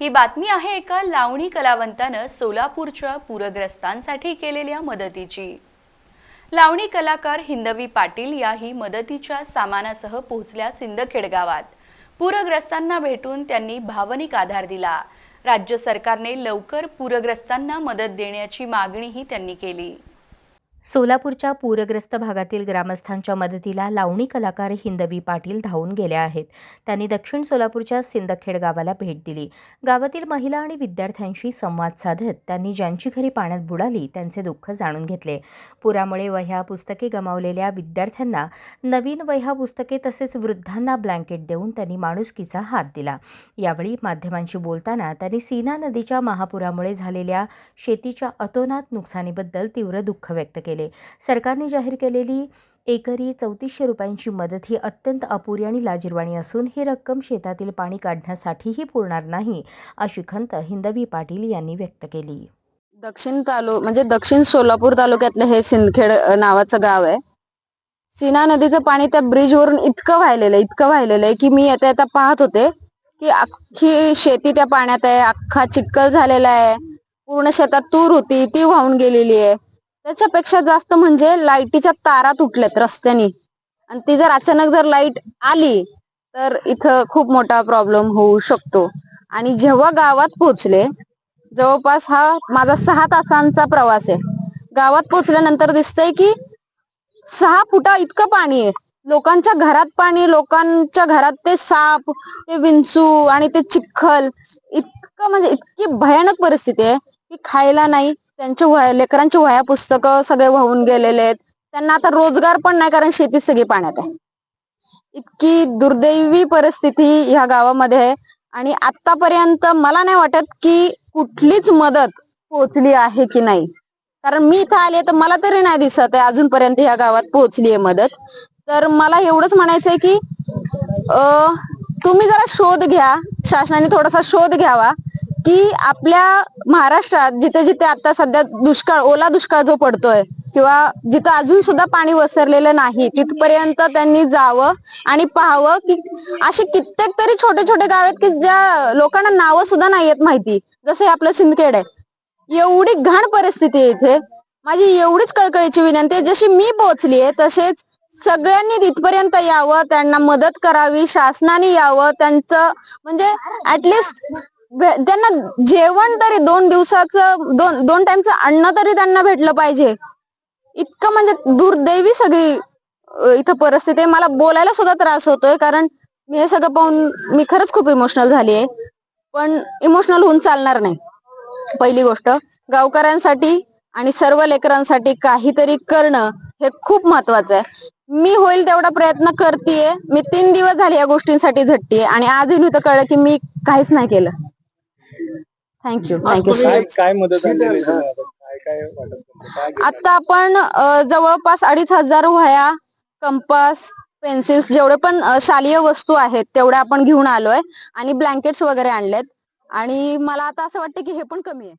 ही बातमी आहे एका लावणी कलावंतानं सोलापूरच्या पूरग्रस्तांसाठी केलेल्या मदतीची. लावणी कलाकार हिंदवी पाटील याही मदतीच्या सामानासह पोहोचल्या सिंदखेड गावात. पूरग्रस्तांना भेटून त्यांनी भावनिक आधार दिला. राज्य सरकारने लवकर पूरग्रस्तांना मदत देण्याची मागणीही त्यांनी केली. सोलापूरच्या पूरग्रस्त भागातील ग्रामस्थांच्या मदतीला लावणी कलाकार हिंदवी पाटील धावून गेल्या आहेत. त्यांनी दक्षिण सोलापूरच्या सिंदखेड गावाला भेट दिली. गावातील महिला आणि विद्यार्थ्यांशी संवाद साधत त्यांनी ज्यांची घरी पाण्यात बुडाली त्यांचे दुःख जाणून घेतले. पुरामुळे वह्या पुस्तके गमावलेल्या विद्यार्थ्यांना नवीन वह्या पुस्तके तसेच वृद्धांना ब्लँकेट देऊन त्यांनी माणुसकीचा हात दिला. यावेळी माध्यमांशी बोलताना त्यांनी सीना नदीच्या महापुरामुळे झालेल्या शेतीच्या अतोनात नुकसानीबद्दल तीव्र दुःख व्यक्त केले. सरकारने जाहीर केलेली एकरी चौतीसशे रुपयांची मदत ही अत्यंत अपुरी आणि लाजिरवाणी असून ही रक्कम शेतातील पाणी काढण्यासाठीही पुरणार नाही अशी खंत हिंदवी पाटील यांनी व्यक्त केली. दक्षिण तालु म्हणजे दक्षिण सोलापूर तालुक्यातलं हे सिंदखेड नावाचं गाव आहे. सीना नदीचं पाणी त्या ब्रिज वरून इतकं वाहिलेलं आहे इतकं वाहिलेलं आहे की मी येता येता पाहत होते की अख्खी शेती त्या पाण्यात आहे अख्खा चिक्कल झालेला आहे पूर्ण शेतात तूर होती ती वाहून गेलेली आहे. त्याच्यापेक्षा जास्त म्हणजे लाईटीच्या तारा तुटल्यात रस्त्यानी. आणि ती जर अचानक जर लाइट आली तर इथं खूप मोठा प्रॉब्लेम होऊ शकतो. आणि जेव्हा गावात पोहोचले जवळपास हा माझा सहा तासांचा प्रवास आहे. गावात पोहोचल्यानंतर दिसतंय की सहा फुटा इतकं पाणी आहे. लोकांच्या घरात पाणी लोकांच्या घरात ते साप ते विंचू आणि ते चिखल इतकं म्हणजे इतकी भयानक परिस्थिती आहे की खायला नाही त्यांच्या वह्या लेकरांची वह्या पुस्तकं सगळे वाहून गेलेले आहेत. त्यांना आता रोजगार पण नाही कारण शेती सगळी पाण्यात आहे. इतकी दुर्दैवी परिस्थिती ह्या गावामध्ये आहे. आणि आतापर्यंत मला नाही वाटत की कुठलीच मदत पोहोचली आहे की नाही. कारण मी इथं आले तर मला तरी नाही दिसत आहे अजूनपर्यंत ह्या गावात पोहोचली आहे मदत. तर मला एवढंच म्हणायचंय की तुम्ही जरा शोध घ्या. शासनाने थोडासा शोध घ्यावा की आपल्या महाराष्ट्रात जिथे जिथे आता सध्या दुष्काळ ओला दुष्काळ जो पडतोय किंवा जिथं अजून सुद्धा पाणी वसरलेलं नाही तिथपर्यंत त्यांनी जावं आणि पाहावं की असे कित्येक तरी छोटे छोटे गाव आहेत की ज्या लोकांना नावं सुद्धा नाहीयेत माहिती. जसं आपलं सिंदखेड आहे. एवढी घाण परिस्थिती आहे इथे. माझी एवढीच कळकळीची विनंती आहे जशी मी पोहोचली आहे तसेच सगळ्यांनी तिथपर्यंत यावं त्यांना मदत करावी शासनाने यावं त्यांचं म्हणजे ऍटलिस्ट त्यांना जेवण तरी दोन दिवसाचं दोन दोन टाइमचं अन्न तरी त्यांना भेटलं पाहिजे. इतकं म्हणजे दुर्दैवी सगळी इथं परिस्थिती आहे. मला बोलायला सुद्धा त्रास होतोय कारण मी हे सगळं पाहून मी खरंच खूप इमोशनल झाली आहे. पण इमोशनल होऊन चालणार नाही. पहिली गोष्ट गावकऱ्यांसाठी आणि सर्व लेकरांसाठी काहीतरी करणं हे खूप महत्वाचं आहे. मी होईल तेवढा प्रयत्न करतेय. मी तीन दिवस झाले या गोष्टींसाठी झटतीये. आणि आजही तर कळलं की मी काहीच नाही केलं. थँक्यू थँक्यू सो काय काय मदत आणलेली आहे तुम्हाला? काय काय वाटत होतं? काय घेतलं? आता आपण अ, जवळपास अडीच हजार वह्या कंपास पेन्सिल्स जेवढे पण अ, शालेय वस्तू आहेत तेवढ्या आपण घेऊन आलोय आणि ब्लँकेट्स वगैरे आणलेत आणि मला आता असं वाटतं की हे पण कमी आहे